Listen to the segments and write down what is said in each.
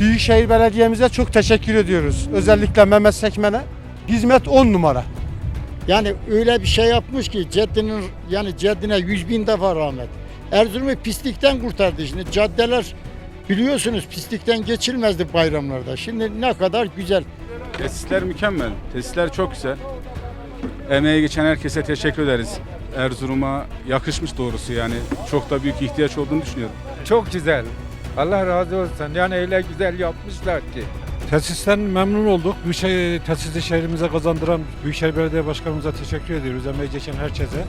Büyükşehir Belediye'mize çok teşekkür ediyoruz. Özellikle Mehmet Sekmen'e. Hizmet 10 numara. Yani öyle bir şey yapmış ki ceddinin yani ceddine yüz bin defa rahmet. Erzurum'u pislikten kurtardı şimdi caddeler biliyorsunuz pislikten geçilmezdi bayramlarda. Şimdi ne kadar güzel. Tesisler mükemmel. Tesisler çok güzel. Emeğe geçen herkese teşekkür ederiz. Erzurum'a yakışmış doğrusu yani. Çok da büyük ihtiyaç olduğunu düşünüyorum. Çok güzel. Allah razı olsun. Yani öyle güzel yapmışlar ki. Tesisten memnun olduk. Bu şey, tesisi şehrimize kazandıran Büyükşehir Belediye Başkanımıza teşekkür ediyoruz. Emeği geçen herkese.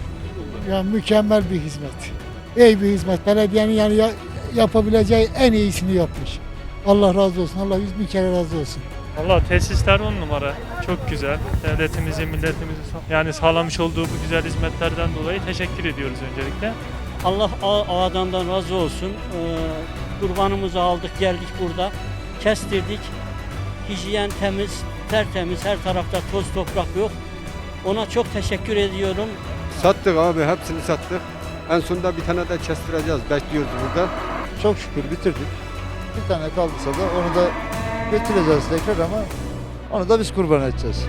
Ya mükemmel bir hizmet. İyi bir hizmet. Belediyenin yani ya- yapabileceği en iyisini yapmış. Allah razı olsun. Allah yüz bin kere razı olsun. Valla tesisler on numara. Çok güzel. Devletimizin, milletimizin yani sağlamış olduğu bu güzel hizmetlerden dolayı teşekkür ediyoruz öncelikle. Allah a- adamdan razı olsun. Ee, kurbanımızı aldık geldik burada. Kestirdik. Hijyen temiz, tertemiz. Her tarafta toz toprak yok. Ona çok teşekkür ediyorum. Sattık abi hepsini sattık. En sonunda bir tane de kestireceğiz. Bekliyoruz burada. Çok şükür bitirdik. Bir tane kaldıysa da onu da götüreceğiz tekrar ama onu da biz kurban edeceğiz.